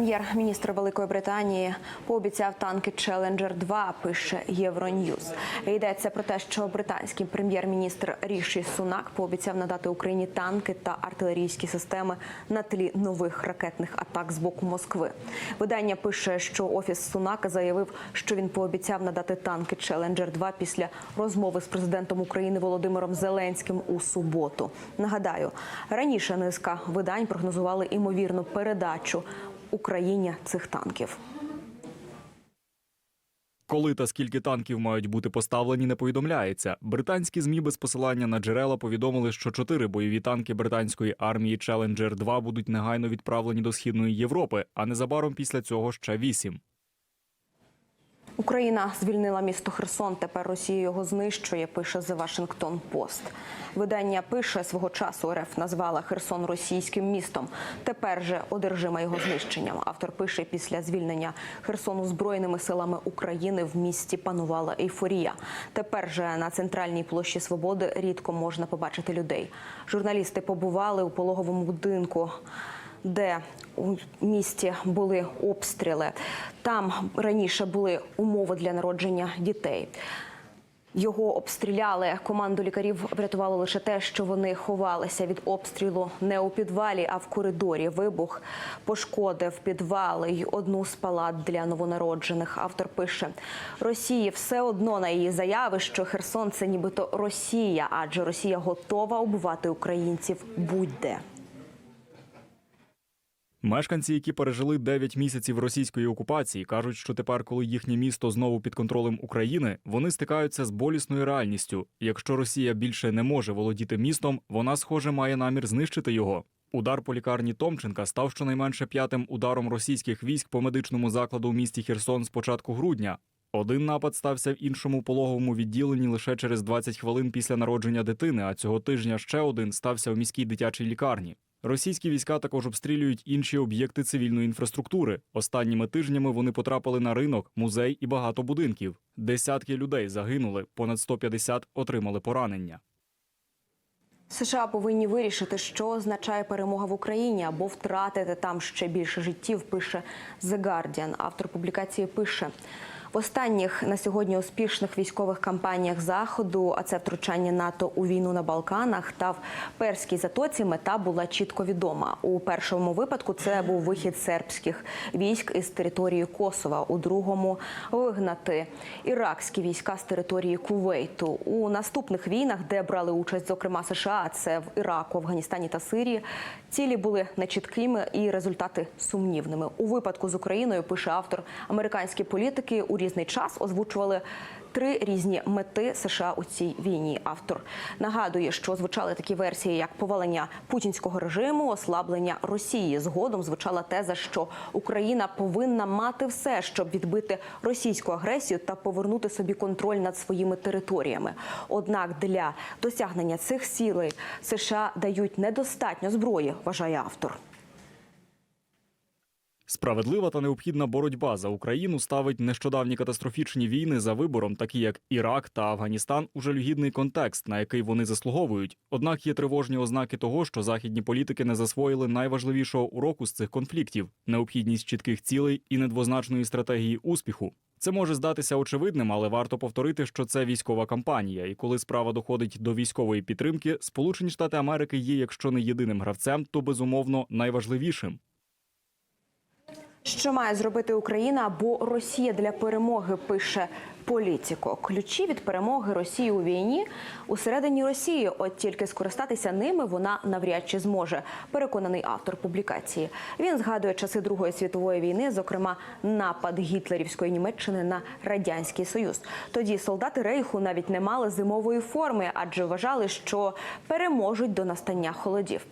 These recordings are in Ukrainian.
Прем'єр-міністр Великої Британії пообіцяв танки Челенджер 2 пише Євроньюз. Йдеться про те, що британський прем'єр-міністр Ріші Сунак пообіцяв надати Україні танки та артилерійські системи на тлі нових ракетних атак з боку Москви. Видання пише, що офіс Сунака заявив, що він пообіцяв надати танки Челенджер 2 після розмови з президентом України Володимиром Зеленським у суботу. Нагадаю, раніше низка видань прогнозували імовірну передачу Україні цих танків. Коли та скільки танків мають бути поставлені, не повідомляється. Британські змі без посилання на джерела повідомили, що чотири бойові танки британської армії Challenger 2 будуть негайно відправлені до східної Європи, а незабаром після цього ще вісім. Україна звільнила місто Херсон. Тепер Росія його знищує. Пише The Washington Post. Видання пише свого часу. РФ назвала Херсон російським містом. Тепер же одержима його знищенням. Автор пише, після звільнення Херсону збройними силами України в місті панувала ейфорія. Тепер же на центральній площі Свободи рідко можна побачити людей. Журналісти побували у пологовому будинку де у місті були обстріли. Там раніше були умови для народження дітей. Його обстріляли. Команду лікарів врятувало лише те, що вони ховалися від обстрілу не у підвалі, а в коридорі. Вибух пошкодив підвали й одну з палат для новонароджених. Автор пише: Росії все одно на її заяви, що Херсон це нібито Росія, адже Росія готова убивати українців будь-де. Мешканці, які пережили 9 місяців російської окупації, кажуть, що тепер, коли їхнє місто знову під контролем України, вони стикаються з болісною реальністю. Якщо Росія більше не може володіти містом, вона, схоже, має намір знищити його. Удар по лікарні Томченка став щонайменше п'ятим ударом російських військ по медичному закладу у місті Херсон з початку грудня. Один напад стався в іншому пологовому відділенні лише через 20 хвилин після народження дитини, а цього тижня ще один стався в міській дитячій лікарні. Російські війська також обстрілюють інші об'єкти цивільної інфраструктури. Останніми тижнями вони потрапили на ринок, музей і багато будинків. Десятки людей загинули, понад 150 отримали поранення. США повинні вирішити, що означає перемога в Україні або втратити там ще більше життів. Пише The Guardian. Автор публікації пише. В останніх на сьогодні успішних військових кампаніях заходу, а це втручання НАТО у війну на Балканах та в Перській затоці, мета була чітко відома. У першому випадку це був вихід сербських військ із території Косова. У другому вигнати іракські війська з території Кувейту. У наступних війнах, де брали участь, зокрема США, це в Іраку, Афганістані та Сирії. Цілі були нечіткими і результати сумнівними. У випадку з Україною пише автор американські політики у різний час озвучували три різні мети США у цій війні. Автор нагадує, що звучали такі версії, як повалення путінського режиму, ослаблення Росії. Згодом звучала теза, що Україна повинна мати все, щоб відбити російську агресію та повернути собі контроль над своїми територіями. Однак для досягнення цих цілей США дають недостатньо зброї, вважає автор. Справедлива та необхідна боротьба за Україну ставить нещодавні катастрофічні війни за вибором, такі як Ірак та Афганістан, у жалюгідний контекст, на який вони заслуговують. Однак є тривожні ознаки того, що західні політики не засвоїли найважливішого уроку з цих конфліктів необхідність чітких цілей і недвозначної стратегії успіху. Це може здатися очевидним, але варто повторити, що це військова кампанія, і коли справа доходить до військової підтримки, Сполучені Штати Америки є, якщо не єдиним гравцем, то безумовно найважливішим. Що має зробити Україна або Росія для перемоги? Пише Політіко. Ключі від перемоги Росії у війні усередині Росії. От тільки скористатися ними вона навряд чи зможе. Переконаний автор публікації. Він згадує часи Другої світової війни, зокрема напад гітлерівської Німеччини на радянський союз. Тоді солдати рейху навіть не мали зимової форми, адже вважали, що переможуть до настання холодів.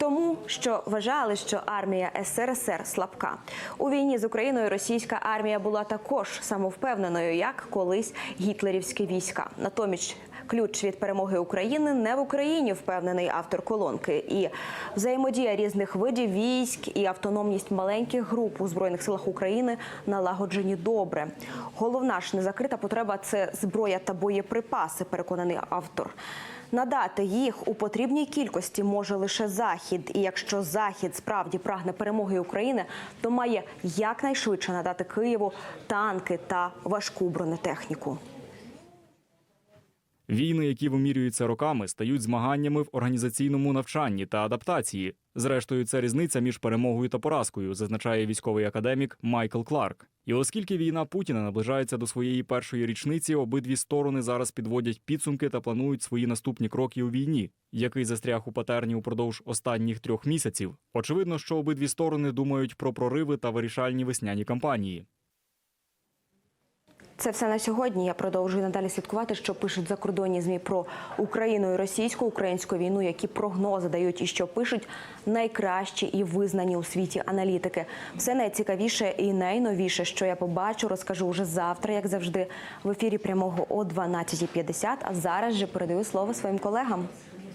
Тому що вважали, що армія СРСР слабка у війні з Україною. Російська армія була також самовпевненою, як колись гітлерівські війська. Натомість ключ від перемоги України не в Україні, впевнений автор колонки. І взаємодія різних видів військ і автономність маленьких груп у збройних силах України налагоджені добре. Головна ж незакрита потреба це зброя та боєприпаси. Переконаний автор. Надати їх у потрібній кількості може лише Захід. І якщо Захід справді прагне перемоги України, то має якнайшвидше надати Києву танки та важку бронетехніку. Війни, які вимірюються роками, стають змаганнями в організаційному навчанні та адаптації. Зрештою, це різниця між перемогою та поразкою, зазначає військовий академік Майкл Кларк. І оскільки війна Путіна наближається до своєї першої річниці, обидві сторони зараз підводять підсумки та планують свої наступні кроки у війні, який застряг у патерні упродовж останніх трьох місяців. Очевидно, що обидві сторони думають про прориви та вирішальні весняні кампанії. Це все на сьогодні. Я продовжую надалі слідкувати, що пишуть закордонні змі про Україну і російську українську війну, які прогнози дають і що пишуть найкращі і визнані у світі аналітики. Все найцікавіше і найновіше, що я побачу, розкажу уже завтра, як завжди, в ефірі прямого о 12.50. А зараз же передаю слово своїм колегам.